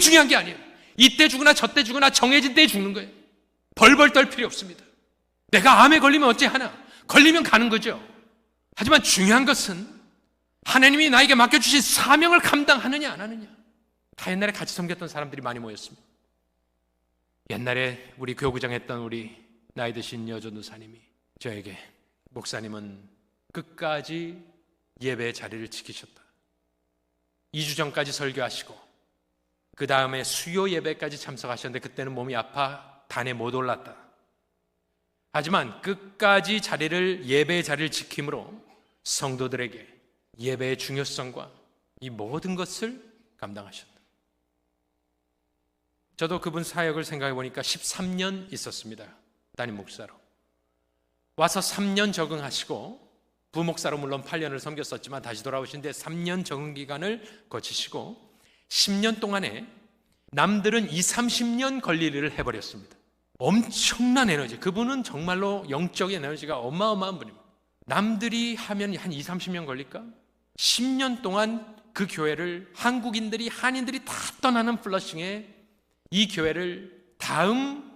중요한 게 아니에요. 이때 죽으나 저때 죽으나 정해진 때에 죽는 거예요. 벌벌 떨 필요 없습니다. 내가 암에 걸리면 어찌 하나? 걸리면 가는 거죠. 하지만 중요한 것은 하나님이 나에게 맡겨주신 사명을 감당하느냐 안 하느냐. 다 옛날에 같이 섬겼던 사람들이 많이 모였습니다. 옛날에 우리 교구장 했던 우리 나이 드신 여전도사님이 저에게 목사님은 끝까지 예배의 자리를 지키셨다. 2주 전까지 설교하시고 그 다음에 수요 예배까지 참석하셨는데 그때는 몸이 아파 단에 못 올랐다. 하지만 끝까지 자리를 예배의 자리를 지킴으로 성도들에게 예배의 중요성과 이 모든 것을 감당하셨다. 저도 그분 사역을 생각해 보니까 13년 있었습니다. 담임 목사로. 와서 3년 적응하시고 부목사로 물론 8년을 섬겼었지만 다시 돌아오신 데 3년 적응 기간을 거치시고 10년 동안에 남들은 2, 30년 걸릴 일을 해버렸습니다. 엄청난 에너지. 그분은 정말로 영적인 에너지가 어마어마한 분입니다. 남들이 하면 한 2, 30년 걸릴까? 10년 동안 그 교회를 한국인들이, 한인들이 다 떠나는 플러싱에 이 교회를 다음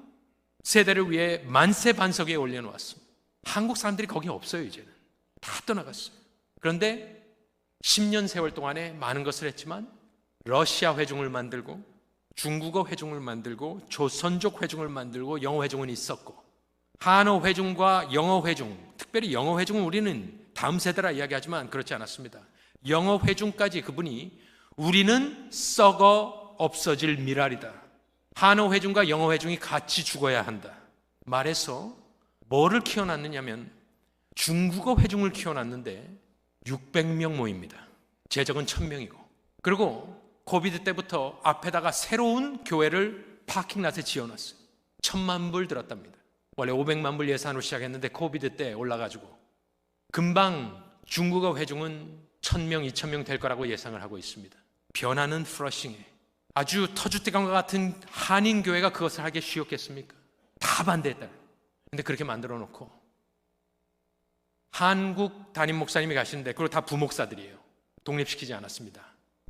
세대를 위해 만세 반석에 올려놓았습니다. 한국 사람들이 거기 없어요, 이제는. 다 떠나갔어요. 그런데 10년 세월 동안에 많은 것을 했지만 러시아 회중을 만들고 중국어 회중을 만들고 조선족 회중을 만들고 영어 회중은 있었고 한어 회중과 영어 회중, 특별히 영어 회중은 우리는 다음 세대라 이야기하지만 그렇지 않았습니다. 영어 회중까지 그분이 우리는 썩어 없어질 미랄이다. 한어 회중과 영어 회중이 같이 죽어야 한다. 말해서 뭐를 키워놨느냐면 중국어 회중을 키워놨는데 600명 모입니다. 제적은 1000명이고. 그리고 코비드 때부터 앞에다가 새로운 교회를 파킹랏에 지어놨어요. 천만 불 들었답니다. 원래 500만 불 예산으로 시작했는데 코비드 때 올라가지고 금방 중국어 회중은 1000명, 2000명 될 거라고 예상을 하고 있습니다. 변하는 프러싱에 아주 터줏대감과 같은 한인 교회가 그것을 하기 쉬웠겠습니까? 다 반대했다. 근데 그렇게 만들어 놓고 한국 담임 목사님이 가시는데 그리고 다 부목사들이에요. 독립시키지 않았습니다.